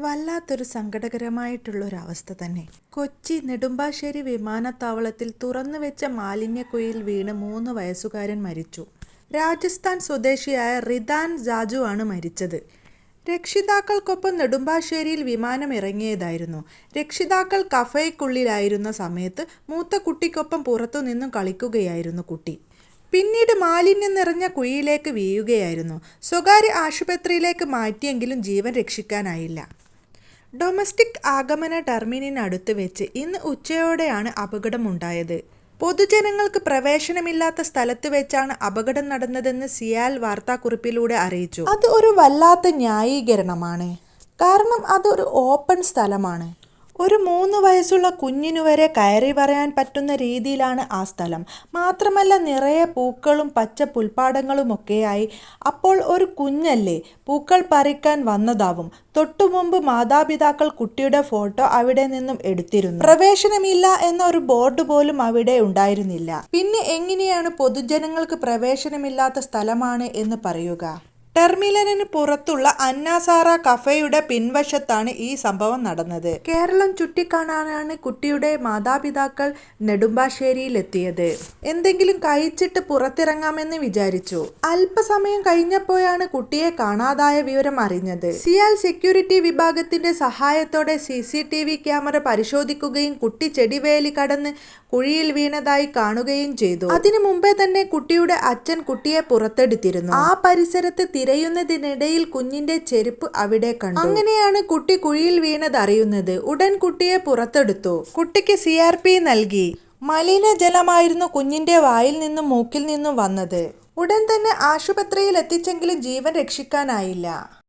വല്ലാത്തൊരു സങ്കടകരമായിട്ടുള്ളൊരവസ്ഥ തന്നെ. കൊച്ചി നെടുമ്പാശ്ശേരി വിമാനത്താവളത്തിൽ തുറന്നു വെച്ച മാലിന്യക്കുഴിയിൽ വീണ് മൂന്ന് വയസ്സുകാരൻ മരിച്ചു. രാജസ്ഥാൻ സ്വദേശിയായ റിദാൻ ജാജു ആണ് മരിച്ചത്. രക്ഷിതാക്കൾക്കൊപ്പം നെടുമ്പാശ്ശേരിയിൽ വിമാനം ഇറങ്ങിയതായിരുന്നു. രക്ഷിതാക്കൾ കഫയ്ക്കുള്ളിലായിരുന്ന സമയത്ത് മൂത്ത കുട്ടിക്കൊപ്പം പുറത്തുനിന്നും കളിക്കുകയായിരുന്നു കുട്ടി. പിന്നീട് മാലിന്യം നിറഞ്ഞ കുഴിയിലേക്ക് വീഴുകയായിരുന്നു. സ്വകാര്യ ആശുപത്രിയിലേക്ക് മാറ്റിയെങ്കിലും ജീവൻ രക്ഷിക്കാനായില്ല. ഡൊമസ്റ്റിക് ആഗമന ടെർമിനടുത്ത് വെച്ച് ഇന്ന് ഉച്ചയോടെയാണ് അപകടമുണ്ടായത്. പൊതുജനങ്ങൾക്ക് പ്രവേശനമില്ലാത്ത സ്ഥലത്ത് വെച്ചാണ് അപകടം നടന്നതെന്ന് സിയാൽ വാർത്താക്കുറിപ്പിലൂടെ അറിയിച്ചു. അത് ഒരു വല്ലാത്ത ന്യായീകരണമാണ്. കാരണം അതൊരു ഓപ്പൺ സ്ഥലമാണ്. ഒരു മൂന്ന് വയസ്സുള്ള കുഞ്ഞിനു വരെ കയറി പറയാൻ പറ്റുന്ന രീതിയിലാണ് ആ സ്ഥലം. മാത്രമല്ല നിറയെ പൂക്കളും പച്ച പുൽപ്പാടങ്ങളുമൊക്കെയായി അപ്പോൾ ഒരു കുഞ്ഞല്ലേ? പൂക്കൾ പറിക്കാൻ വന്നതാവും. തൊട്ടുമുമ്പ് മാതാപിതാക്കൾ കുട്ടിയുടെ ഫോട്ടോ അവിടെ നിന്നും എടുത്തിരുന്നു. പ്രവേശനമില്ല എന്ന ഒരു ബോർഡ് പോലും അവിടെ ഉണ്ടായിരുന്നില്ല. പിന്നെ എങ്ങനെയാണ് പൊതുജനങ്ങൾക്ക് പ്രവേശനമില്ലാത്ത സ്ഥലമാണ് എന്ന് പറയുക? ടെർമിനലിന് പുറത്തുള്ള അന്നാസാറ കഫേയുടെ പിൻവശത്താണ് ഈ സംഭവം നടന്നത്. കേരളം ചുറ്റിക്കാണാനാണ് കുട്ടിയുടെ മാതാപിതാക്കൾ നെടുമ്പാശ്ശേരിയിലെത്തിയത്. എന്തെങ്കിലും കഴിച്ചിട്ട് പുറത്തിറങ്ങാമെന്ന് വിചാരിച്ചു. അല്പസമയം കഴിഞ്ഞപ്പോഴാണ് കുട്ടിയെ കാണാതായ വിവരം അറിഞ്ഞത്. സിയാൽ സെക്യൂരിറ്റി വിഭാഗത്തിന്റെ സഹായത്തോടെ C C T V camera പരിശോധിക്കുകയും കുട്ടി ചെടിവേലി കടന്ന് കുഴിയിൽ വീണതായി കാണുകയും ചെയ്തു. അതിനു മുമ്പേ തന്നെ കുട്ടിയുടെ അച്ഛൻ കുട്ടിയെ പുറത്തെടുത്തിരുന്നു. ആ പരിസരത്ത് തിരയുന്നതിനിടയിൽ കുഞ്ഞിന്റെ ചെരുപ്പ് അവിടെ കണ്ടു. അങ്ങനെയാണ് കുട്ടി കുഴിയിൽ വീണത് അറിയുന്നത് ഉടൻ കുട്ടിയെ പുറത്തെടുത്തു. കുട്ടിക്ക് സി ആർ പി നൽകി. മലിനജലമായിരുന്നു കുഞ്ഞിന്റെ വായിൽ നിന്നും മൂക്കിൽ നിന്നും വന്നത്. ഉടൻ തന്നെ ആശുപത്രിയിൽ എത്തിച്ചെങ്കിലും ജീവൻ രക്ഷിക്കാനായില്ല.